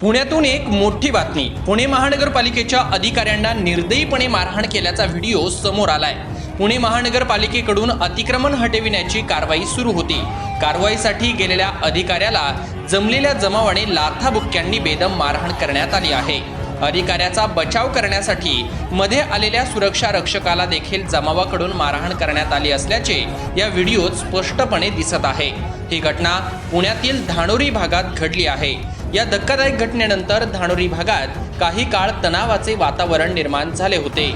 पुण्यातून एक मोठी बातमी. पुणे महानगरपालिकेच्या अधिकाऱ्यांना निर्दयीपणे मारहाण केल्याचा व्हिडिओ समोर आलाय. पुणे महानगरपालिकेकडून अतिक्रमण हटविण्याची कारवाई सुरू होती. कारवाईसाठी गेलेल्या अधिकाऱ्याला जमलेल्या जमावाने लाथाबुक्क्यांनी बेदम मारहाण करण्यात आली आहे. अधिकाऱ्याचा बचाव करण्यासाठी मध्ये आलेल्या सुरक्षा रक्षकाला देखील जमावाकडून मारहाण करण्यात आली असल्याचे या व्हिडिओत स्पष्टपणे दिसत आहे. ही घटना पुण्यातील धानोरी भागात घडली आहे. या धक्कादायक घटनेनंतर धानोरी भागात काही काळ तणावाचे वातावरण निर्माण झाले होते.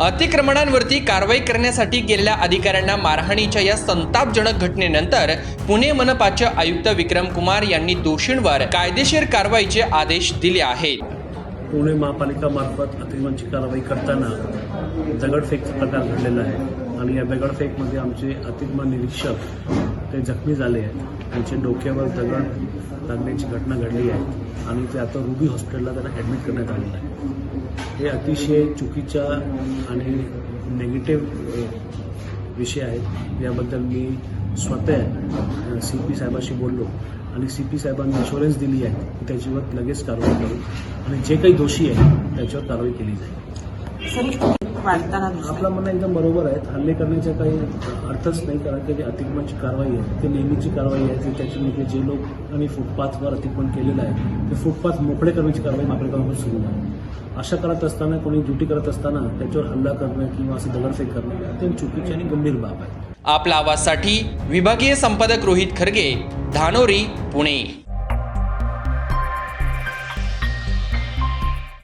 अतिक्रमणांवरती कारवाई करण्यासाठी गेलेल्या अधिकाऱ्यांना मारहाणीच्या या संतापजनक घटनेनंतर पुणे मनपाचे आयुक्त विक्रम कुमार यांनी दोषींवर कायदेशीर कारवाईचे आदेश दिले आहेत. पुणे महापालिकामार्फत अतिक्रमणची कारवाई करताना दगडफेकचा प्रकार घडलेला आहे. आणि या दगडफेकमध्ये आमचे अतिक्रमण निरीक्षक ते जखमी झाले आहेत. त्यांच्या डोक्यावर दगड लागण्याची घटना घडली आहे. आणि ते आता रुबी हॉस्पिटलला त्यांना ॲडमिट करण्यात आलेलं आहे. हे अतिशय चुकीच्या आणि नेगेटिव्ह विषय आहेत. याबद्दल मी स्वतः सी पी साहेबाशी बोललो आणि सी पी साहेबांनी इन्शुरन्स दिली आहे की त्याच्यावर लगेच कारवाई करू आणि जे काही दोषी आहे त्याच्यावर कारवाई केली जाईल. आपलं म्हणणं एकदम बरोबर आहे. हल्ले करण्याचा काही अर्थच नाही कारण की जे अतिक्रमणची कारवाई आहे ते नेहमीची कारवाई आहे की त्याच्यामध्ये जे लोक आणि फुटपाथवर अतिक्रमण केलेलं आहे ते फुटपाथ मोकळे करण्याची कारवाई महापालिकामध्ये सुरू आहे. अशा करत असताना कोणी ड्युटी करत असताना त्याच्यावर हल्ला करणं किंवा असं दगडफेक करणं अत्यंत चुकीची आणि गंभीर बाब आहे. आपला आवाजसाठी विभागीय संपादक रोहित खरगे धानोरी पुणे.